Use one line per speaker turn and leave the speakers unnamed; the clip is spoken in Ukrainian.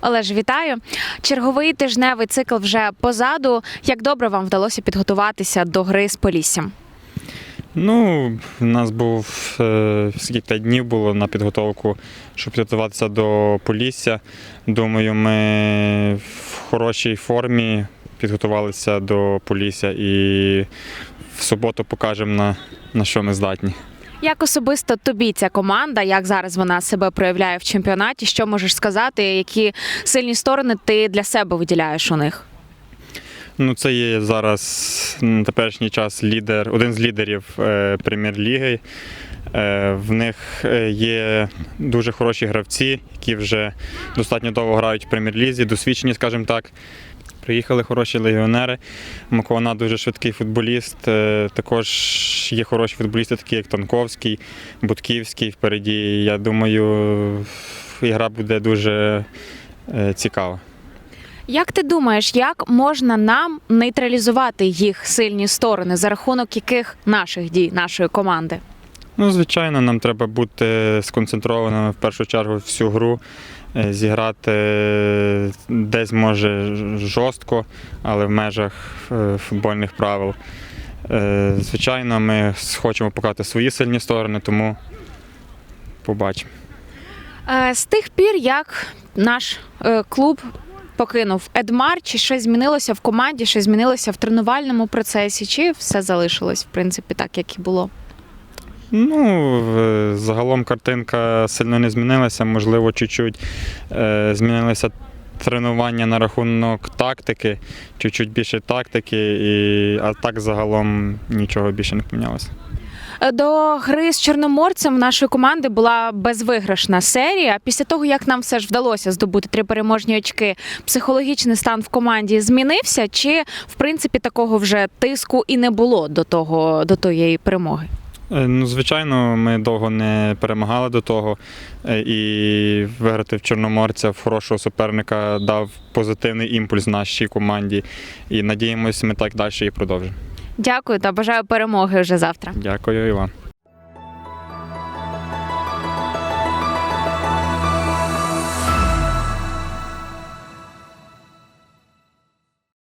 Олеж, вітаю. Черговий тижневий цикл вже позаду. Як добре вам вдалося підготуватися до гри з Поліссям?
Ну, у нас був е, скільки днів було на підготовку, щоб підготуватися до Полісся. Думаю, ми в хорошій формі підготувалися до Полісся і в суботу покажемо на, на що ми здатні.
Як особисто тобі ця команда, як зараз вона себе проявляє в чемпіонаті? Що можеш сказати? Які сильні сторони ти для себе виділяєш у них?
Ну, це є зараз на теперішній час лідер, один з лідерів е, прем'єр-ліги. Е, в них е, є дуже хороші гравці, які вже достатньо довго грають в прем'єр-лізі, досвідчені, скажімо так. Приїхали хороші легіонери. Макована дуже швидкий футболіст. Е, Також є хороші футболісти, такі як Танковський, Будківський впереді. Я думаю, ігра буде дуже е, цікава.
Як ти думаєш, як можна нам нейтралізувати їх сильні сторони, за рахунок яких наших дій, нашої команди?
Ну, звичайно, нам треба бути сконцентрованими в першу чергу всю гру, е, зіграти е, десь може жорстко, але в межах е, футбольних правил. Звичайно, ми хочемо показати свої сильні сторони, тому побачимо.
З тих пір, як наш клуб покинув Едмар, чи щось змінилося в команді, щось змінилося в тренувальному процесі, чи все залишилось, в принципі, так, як і було?
Ну, загалом картинка сильно не змінилася, можливо, чуть-чуть е, змінилися тренування на рахунок тактики, чуть-чуть більше тактики, і, а так загалом нічого більше не помінялося.
Е, До гри з чорноморцем нашої команди була безвиграшна серія. Після того, як нам все ж вдалося здобути три переможні очки, психологічний стан в команді змінився, чи в принципі такого вже тиску і не було до того до тієї перемоги?
Е, Ну, звичайно, ми довго не перемагали до того, е, і виграти в Чорноморця в хорошого суперника дав позитивний імпульс нашій команді. І надіємося, ми так далі і продовжимо.
Дякую та бажаю перемоги вже завтра.
Дякую, Іван.